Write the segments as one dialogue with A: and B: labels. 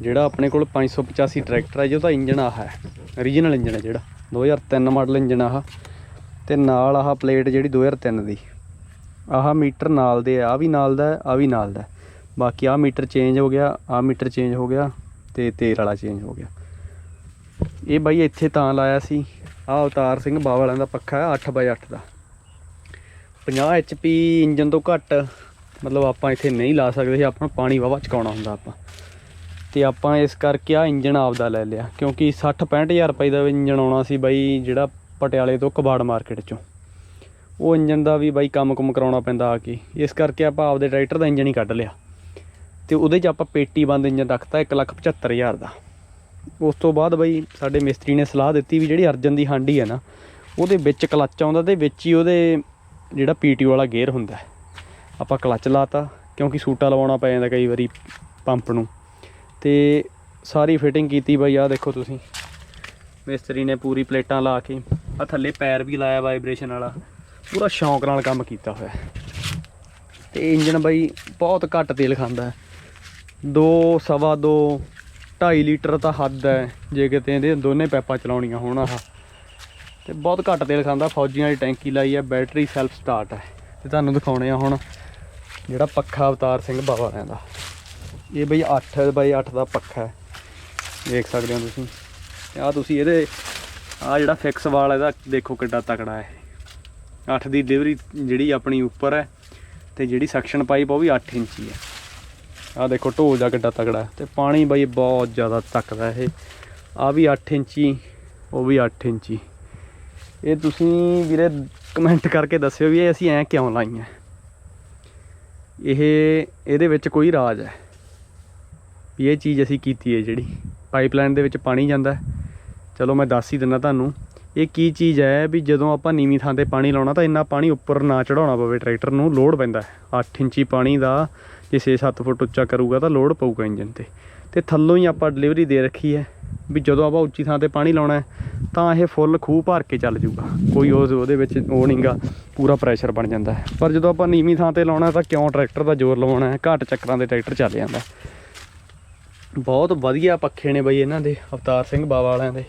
A: ਜਿਹੜਾ ਆਪਣੇ ਕੋਲ 585 ਟਰੈਕਟਰ ਹੈ ਜੋ ਤਾਂ ਇੰਜਨ ਆਹ ਹੈ ਓਰੀਜਨਲ ਇੰਜਨ ਹੈ ਜਿਹੜਾ 2003 ਮਾਡਲ ਇੰਜਨ ਆਹ, ਤੇ ਨਾਲ ਆਹ ਪਲੇਟ ਜਿਹੜੀ 2003 ਦੀ। ਆਹ ਮੀਟਰ ਨਾਲ ਦੇ ਆ ਵੀ ਨਾਲ ਦਾ ਆ ਵੀ ਨਾਲ ਦਾ ਬਾਕੀ ਆ ਮੀਟਰ ਚੇਂਜ ਹੋ ਗਿਆ ਆ ਮੀਟਰ ਚੇਂਜ ਹੋ ਗਿਆ, ਤੇ ਤੇਲ ਵਾਲਾ ਚੇਂਜ ਹੋ ਗਿਆ। ਇਹ ਬਾਈ ਇੱਥੇ ਤਾਂ ਲਾਇਆ ਸੀ ਆ ਅਵਤਾਰ ਸਿੰਘ ਬਾਵਾ ਵਾਲਿਆਂ ਦਾ ਪੱਖਾ ਹੈ 8x8 ਦਾ। 50 HP ਇੰਜਨ ਤੋਂ ਘੱਟ, ਮਤਲਬ ਆਪਾਂ ਇੱਥੇ ਨਹੀਂ ਲਾ ਸਕਦੇ ਸੀ ਆਪਾਂ ਨੂੰ ਪਾਣੀ ਵਾਵਾ ਚਕਾਉਣਾ ਹੁੰਦਾ ਆਪਾਂ। ਤੇ ਆਪਾਂ ਇਸ ਕਰਕੇ ਆ ਇੰਜਨ ਆਪਦਾ ਲੈ ਲਿਆ, ਕਿਉਂਕਿ 60 65000 ਰੁਪਏ ਦਾ ਇੰਜਨ ਆਉਣਾ ਸੀ ਬਾਈ ਜਿਹੜਾ ਪਟਿਆਲੇ ਤੋਂ ਕਬਾੜ ਮਾਰਕੀਟ ਚੋਂ। ਉਹ ਇੰਜਨ ਦਾ ਵੀ ਬਾਈ ਕੰਮ ਕੁਮ ਕਰਾਉਣਾ ਪੈਂਦਾ ਆ ਕੇ। ਇਸ ਕਰਕੇ ਆਪਾਂ ਆਪਦੇ ਟਰੈਕਟਰ ਦਾ ਇੰਜਨ ਹੀ ਕੱਢ ਲਿਆ। ਤੇ ਉਹਦੇ 'ਚ ਆਪਾਂ ਪੇਟੀ ਬੰਦ ਇੰਜਨ ਰੱਖਤਾ 175000 ਦਾ। ਉਸ ਤੋਂ ਬਾਅਦ ਬਾਈ ਸਾਡੇ ਮਿਸਤਰੀ ਨੇ ਸਲਾਹ ਦਿੱਤੀ ਵੀ ਜਿਹੜੀ ਅਰਜਨ ਦੀ ਹਾਂਡੀ ਹੈ ਨਾ, ਉਹਦੇ ਵਿੱਚ ਕਲੱਚ ਆਉਂਦਾ ਤੇ ਵਿੱਚ ਹੀ ਉਹਦੇ ਜਿਹੜਾ ਪੀਟੀਓ ਵਾਲਾ ਗੇਅਰ ਹੁੰਦਾ। ਆਪਾਂ ਕਲੱਚ ਲਾਤਾ, ਕਿਉਂਕਿ ਸੂਟਾ ਲਵਾਉਣਾ ਪੈ ਜਾਂਦਾ ਕਈ ਵਾਰੀ ਪੰਪ ਨੂੰ। ਤੇ ਸਾਰੀ ਫਿਟਿੰਗ ਕੀਤੀ ਬਾਈ, ਆਹ ਦੇਖੋ ਤੁਸੀਂ। ਮਿਸਤਰੀ ਨੇ ਪੂਰੀ ਪਲੇਟਾਂ ਲਾ ਕੇ ਆ ਥੱਲੇ ਪੈਰ ਵੀ ਲਾਇਆ ਵਾਈਬ੍ਰੇਸ਼ਨ ਵਾਲਾ। ਪੂਰਾ ਸ਼ੌਂਕ ਨਾਲ ਕੰਮ ਕੀਤਾ ਹੋਇਆ। ਹੈ। ਤੇ ਇੰਜਨ ਬਾਈ, ਬਹੁਤ ਘੱਟ ਤੇਲ ਖਾਂਦਾ ਹੈ। ਦੋ, ਸਵਾ ਦੋ 2.5 ਲੀਟਰ ਤਾਂ ਹੱਦ ਹੈ, ਜੇ ਕਿਤੇ ਇਹਦੇ ਦੋਨੇ ਪੈਪਾਂ ਚਲਾਉਣੀਆਂ ਹੋਣ ਆਹ। ਤੇ ਬਹੁਤ ਘੱਟ ਤੇਲ ਖਾਂਦਾ, ਫੌਜੀਆਂ ਵਾਲੀ ਟੈਂਕੀ ਲਾਈ ਹੈ ਬੈਟਰੀ ਸੈਲਫ ਸਟਾਰਟ ਹੈ। ਤੇ ਤੁਹਾਨੂੰ ਦਿਖਾਉਣੇ ਆ ਹੁਣ, ਜਿਹੜਾ ਪੱਖਾ ਅਵਤਾਰ ਸਿੰਘ ਬਾਵਾ ਰਹਿੰਦਾ। ਇਹ ਬਈ 8 ਬਾਈ 8 ਦਾ ਪੱਖਾ ਹੈ। ਦੇਖ ਸਕਦੇ ਹੋ ਤੁਸੀਂ। ਤੇ ਆ ਤੁਸੀਂ ਇਹਦੇ ਆ ਜਿਹੜਾ ਫਿਕਸ ਵਾਲ ਇਹਦਾ ਦੇਖੋ ਕਿੱਡਾ ਤਕੜਾ ਹੈ। 8 ਦੀ ਡਿਲੀਵਰੀ ਜਿਹੜੀ ਆਪਣੀ ਉੱਪਰ ਹੈ ਤੇ ਜਿਹੜੀ ਸੈਕਸ਼ਨ ਪਾਈਪ ਉਹ ਵੀ 8 ਇੰਚੀ ਹੈ ਆ ਦੇਖੋ ਢੋਲ ਦਾ ਕਿੱਡਾ ਤਕੜਾ ਹੈ ਤੇ ਪਾਣੀ ਬਾਈ ਬਹੁਤ ਜ਼ਿਆਦਾ ਤੱਕਦਾ ਇਹ। ਆ ਵੀ 8 ਇੰਚੀ ਉਹ ਵੀ 8 ਇੰਚੀ ਇਹ ਤੁਸੀਂ ਵੀਰੇ ਕਮੈਂਟ ਕਰਕੇ ਦੱਸਿਓ ਵੀ ਇਹ ਅਸੀਂ ਐਂ ਕਿਉਂ ਲਾਈਆਂ? ਇਹ, ਇਹਦੇ ਵਿੱਚ ਕੋਈ ਰਾਜ ਹੈ। ਵੀ ਇਹ ਚੀਜ਼ ਅਸੀਂ ਕੀਤੀ ਹੈ ਜਿਹੜੀ। ਪਾਈਪਲਾਈਨ ਦੇ ਵਿੱਚ ਪਾਣੀ ਜਾਂਦਾ ਚਲੋ ਮੈਂ ਦੱਸ ਹੀ ਦਿੰਦਾ ਤੁਹਾਨੂੰ, ਇਹ ਕੀ ਚੀਜ਼ ਹੈ ਵੀ ਜਦੋਂ ਆਪਾਂ ਨੀਵੀਂ ਥਾਂ ਤੇ ਪਾਣੀ ਲਾਉਣਾ ਤਾਂ ਇੰਨਾ ਪਾਣੀ ਉੱਪਰ ਨਾ ਚੜਾਉਣਾ ਪਵੇ ਟਰੈਕਟਰ ਨੂੰ ਲੋਡ ਪੈਂਦਾ ਹੈ। 8 ਇੰਚੀ ਪਾਣੀ ਦਾ ਜੇ 6-7 ਫੁੱਟ ਉੱਚਾ ਕਰੂਗਾ ਤਾਂ ਲੋਡ ਪਊਗਾ ਇੰਜਨ ਤੇ। ਤੇ ਥੱਲੋਂ ਹੀ ਆਪਾਂ ਡਿਲੀਵਰੀ ਦੇ ਰੱਖੀ ਹੈ ਵੀ ਜਦੋਂ ਆਪਾਂ ਉੱਚੀ ਥਾਂ ਤੇ ਪਾਣੀ ਲਾਉਣਾ ਤਾਂ ਇਹ ਫੁੱਲ ਖੂਹ ਭਰ ਕੇ ਚੱਲ ਜੂਗਾ ਕੋਈ ਉਸ ਉਹਦੇ ਵਿੱਚ ਉਹ ਨਹੀਂਗਾ ਪੂਰਾ ਪ੍ਰੈਸ਼ਰ ਬਣ ਜਾਂਦਾ ਪਰ ਜਦੋਂ ਆਪਾਂ ਨੀਵੀਂ ਥਾਂ ਤੇ ਲਾਉਣਾ ਤਾਂ ਕਿਉਂ ਟਰੈਕਟਰ ਦਾ ਜ਼ੋਰ ਲਵਾਉਣਾ ਹੈ? ਘੱਟ ਚੱਕਰਾਂ ਦੇ ਟਰੈਕਟਰ ਚੱਲ ਜਾਂਦਾ ਬਹੁਤ ਵਧੀਆ ਪੱਖੇ ਨੇ ਬਈ ਇਹਨਾਂ ਦੇ, ਅਵਤਾਰ ਸਿੰਘ ਬਾਵਾ ਵਾਲਿਆਂ ਦੇ।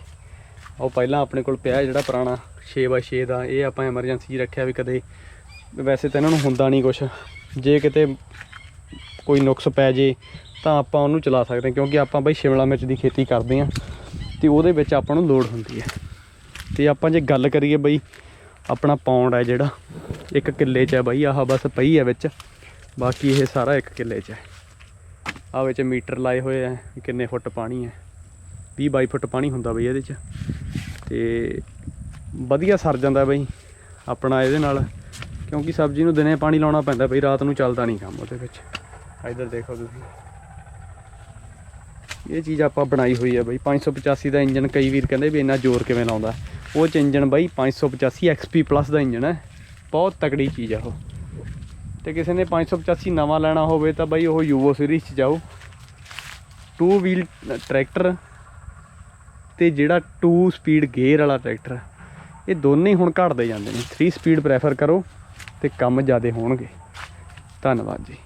A: ਉਹ ਪਹਿਲਾਂ ਆਪਣੇ ਕੋਲ ਪਿਆ ਜਿਹੜਾ ਪੁਰਾਣਾ 6x6 ਦਾ, ਇਹ ਆਪਾਂ ਐਮਰਜੈਂਸੀ ਰੱਖਿਆ ਵੀ ਕਦੇ। ਵੈਸੇ ਤਾਂ ਇਹਨਾਂ ਨੂੰ ਹੁੰਦਾ ਨਹੀਂ ਕੁਛ। ਜੇ ਕਿਤੇ ਕੋਈ ਨੁਕਸ ਪੈ ਜੇ, ਤਾਂ ਆਪਾਂ ਉਹਨੂੰ ਚਲਾ ਸਕਦੇ ਹਾਂ, ਕਿਉਂਕਿ ਆਪਾਂ ਬਈ ਸ਼ਿਮਲਾ ਮਿਰਚ ਦੀ ਖੇਤੀ ਕਰਦੇ ਹਾਂ, ਤੇ ਉਹਦੇ ਵਿੱਚ ਆਪਾਂ ਨੂੰ ਲੋੜ ਹੁੰਦੀ ਹੈ। ਤੇ ਆਪਾਂ ਜੇ ਗੱਲ ਕਰੀਏ ਬਈ, ਆਪਣਾ ਪੌਂਡ ਹੈ ਜਿਹੜਾ, ਇੱਕ ਕਿੱਲੇ 'ਚ ਹੈ ਬਈ, ਆਹ ਬਸ ਪਈ ਹੈ ਵਿੱਚ। ਬਾਕੀ ਇਹ ਸਾਰਾ ਇੱਕ ਕਿੱਲੇ 'ਚ ਹੈ। ਆ ਵਿੱਚ ਮੀਟਰ ਲਾਏ ਹੋਏ ਆ ਕਿੰਨੇ ਫੁੱਟ ਪਾਣੀ ਹੈ 20 22 ਫੁੱਟ ਪਾਣੀ ਹੁੰਦਾ ਬਈ ਇਹਦੇ 'ਚ। ਤੇ ਵਧੀਆ ਸਰ ਜਾਂਦਾ ਬਈ ਆਪਣਾ ਇਹਦੇ ਨਾਲ, ਕਿਉਂਕਿ ਸਬਜ਼ੀ ਨੂੰ ਦਿਨੇ ਪਾਣੀ ਲਾਉਣਾ ਪੈਂਦਾ ਬਈ, ਰਾਤ ਨੂੰ ਚੱਲਦਾ ਨਹੀਂ ਕੰਮ ਉਹਦੇ ਵਿੱਚ। ਇਧਰ ਦੇਖੋ ਤੁਸੀਂ। ਇਹ ਚੀਜ਼ ਆਪਾਂ ਬਣਾਈ ਹੋਈ ਹੈ ਬਈ 585 ਦਾ ਇੰਜਨ ਕਈ ਵੀਰ ਕਹਿੰਦੇ ਵੀ ਇੰਨਾ ਜ਼ੋਰ ਕਿਵੇਂ ਲਾਉਂਦਾ। ਉਹ ਚ ਇੰਜਨ ਬਈ 585 XP ਪਲੱਸ ਦਾ ਇੰਜਨ ਹੈ। ਬਹੁਤ ਤਕੜੀ ਚੀਜ਼ ਹੈ ਉਹ। ਤੇ ਕਿਸੇ ਨੇ 585 ਨਵਾਂ ਲੈਣਾ ਹੋਵੇ ਤਾਂ ਬਾਈ ਉਹ ਯੂਵੋ ਸੀਰੀਜ਼ ਚ ਜਾਓ। ਟੂ ਵੀਲ ਟਰੈਕਟਰ ਤੇ ਜਿਹੜਾ ਟੂ ਸਪੀਡ ਗੇਅਰ ਵਾਲਾ ਟਰੈਕਟਰ ਇਹ ਦੋਨੇ ਹੁਣ ਘਟਦੇ ਜਾਂਦੇ ਨੇ। 3 ਸਪੀਡ ਪ੍ਰੈਫਰ ਕਰੋ ਤੇ ਕੰਮ ਜ਼ਿਆਦਾ ਹੋਣਗੇ। ਧੰਨਵਾਦ ਜੀ।